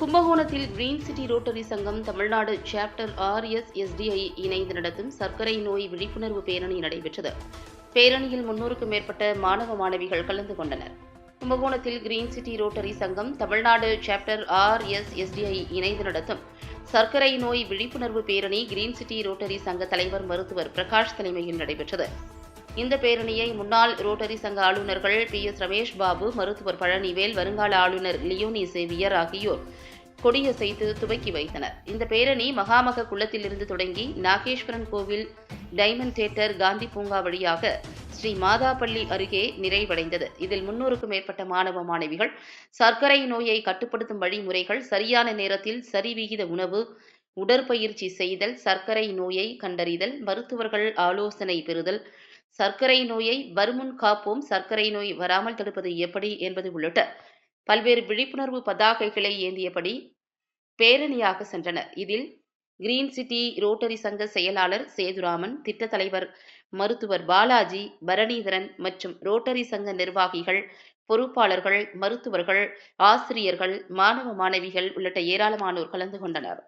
கும்பகோணத்தில் green city rotary சங்கம் Tamil Nadu chapter ஆர்எஸ்எஸ்டிஐ இணைந்து நடத்தும் சர்க்கரை நோய் விழிப்புணர்வு பேரணி நடைபெற்றது. பேரணியில் முன்னூறுக்கும் மேற்பட்ட மாணவ மாணவிகள் கலந்து கொண்டனர். கும்பகோணத்தில் கிரீன் சிட்டி ரோட்டரி சங்கம் தமிழ்நாடு சாப்டர் ஆர்எஸ்எஸ்டிஐ இணைந்து நடத்தும் சர்க்கரை நோய் விழிப்புணர்வு பேரணி கிரீன் சிட்டி ரோட்டரி சங்க தலைவர் மருத்துவர் பிரகாஷ் தலைமையில் நடைபெற்றது. இந்த பேரணியை முன்னாள் ரோட்டரி சங்க ஆளுநர்கள் பி எஸ் ரமேஷ் பாபு மருத்துவர் பழனிவேல் வருங்கால ஆளுநர் லியோனி சேவியர் ஆகியோர் கொடியசைத்து துவக்கி வைத்தனர். இந்த பேரணி மகாமக குளத்திலிருந்து தொடங்கி நாகேஸ்வரன் கோவில் டைமண்ட் தியேட்டர் காந்தி பூங்கா வழியாக ஸ்ரீ மாதாப்பள்ளி அருகே நிறைவடைந்தது. இதில் முன்னூறுக்கும் மேற்பட்ட மாணவ மாணவிகள் சர்க்கரை நோயை கட்டுப்படுத்தும் வழிமுறைகள் சரியான நேரத்தில் சரிவிகித உணவு உடற்பயிற்சி செய்தல் சர்க்கரை நோயை கண்டறிதல் மருத்துவர்கள் ஆலோசனை பெறுதல். சர்க்கரை நோயை வருமுன் காப்போம் சர்க்கரை நோய் வராமல் தடுப்பது எப்படி என்பது உள்ளிட்ட பல்வேறு விழிப்புணர்வு பதாகைகளை ஏந்தியபடி பேரணியாக சென்றனர். இதில் கிரீன் சிட்டி ரோட்டரி சங்க செயலாளர் சேதுராமன் திட்ட தலைவர் மருத்துவர் பாலாஜி பரணிதரன் மற்றும் ரோட்டரி சங்க நிர்வாகிகள் பொறுப்பாளர்கள் மருத்துவர்கள் ஆசிரியர்கள் மாணவ மாணவிகள் உள்ளிட்ட ஏராளமானோர் கலந்து கொண்டனர்.